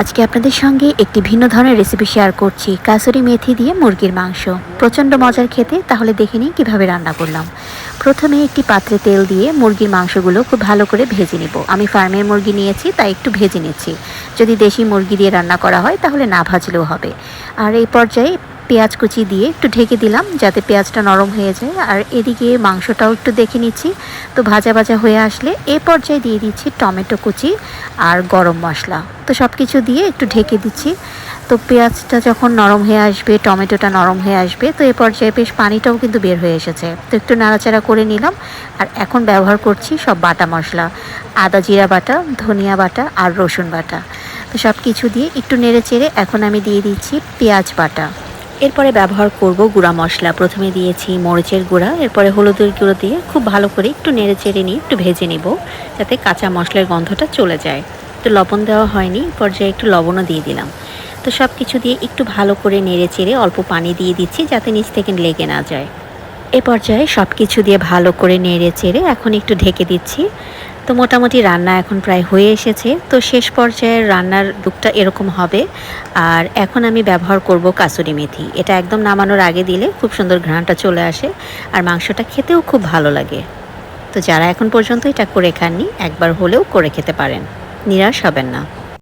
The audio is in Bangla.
আজকে আপনাদের সঙ্গে একটি ভিন্ন ধরনের রেসিপি শেয়ার করছি। কাসুরি মেথি দিয়ে মুরগির মাংস। প্রচণ্ড মজার খেতে, তাহলে দেখে নিই কীভাবে রান্না করলাম। প্রথমে একটি পাত্রে তেল দিয়ে মুরগির মাংসগুলো খুব ভালো করে ভেজে নিব। আমি ফার্মের মুরগি নিয়েছি, তাই একটু ভেজে নিচ্ছি। যদি দেশি মুরগি দিয়ে রান্না করা হয়, তাহলে না ভাজলেও হবে। আর এই পর্যায়ে পেঁয়াজ কুচি দিয়ে একটু ঢেকে দিলাম যাতে পেঁয়াজটা নরম হয়ে যায়। আর এদিকে মাংসটাও একটু দেখে নিচ্ছি। তো ভাজা ভাজা হয়ে আসলে এ পর্যায়ে দিয়ে দিচ্ছি টমেটো কুচি আর গরম মশলা। তো সব কিছু দিয়ে একটু ঢেকে দিচ্ছি। তো পেঁয়াজটা যখন নরম হয়ে আসবে, টমেটোটা নরম হয়ে আসবে, তো এ পর্যায়ে বেশ পানিটাও কিন্তু বের হয়ে এসেছে। তো একটু নাড়াচাড়া করে নিলাম। আর এখন ব্যবহার করছি সব বাটা মশলা। আদা জিরা বাটা, ধনিয়া বাটা আর রসুন বাটা। তো সব কিছু দিয়ে একটু নেড়ে চেড়ে এখন আমি দিয়ে দিচ্ছি পেঁয়াজ বাটা। এরপরে ব্যবহার করব গুঁড়া মশলা। প্রথমে দিয়েছি মরিচের গুঁড়া, এরপরে হলুদের গুঁড়ো দিয়ে খুব ভালো করে একটু নেড়ে চেড়ে নিয়ে একটু ভেজে নেব, যাতে কাঁচা মশলার গন্ধটা চলে যায়। তো লবণ দেওয়া হয়নি পর্যায়ে একটু লবণও দিয়ে দিলাম। তো সব কিছু দিয়ে একটু ভালো করে নেড়ে চেড়ে অল্প পানি দিয়ে দিচ্ছি, যাতে নিচ থেকে লেগে না যায়। এ পর্যায়ে সব কিছু দিয়ে ভালো করে নেড়ে চেড়ে এখন একটু ঢেকে দিচ্ছি। তো মোটামুটি রান্না এখন প্রায় হয়ে এসেছে। তো শেষ পর্যায়ের রান্নার লুকটা এরকম হবে। আর এখন আমি ব্যবহার করব কাসুরি মেথি। এটা একদম নামানোর আগে দিলে খুব সুন্দর ঘ্রাণটা চলে আসে আর মাংসটা খেতেও খুব ভালো লাগে। তো যারা এখন পর্যন্ত এটা করে খাননি, একবার হলেও করে খেতে পারেন। নিরাশ হবেন না।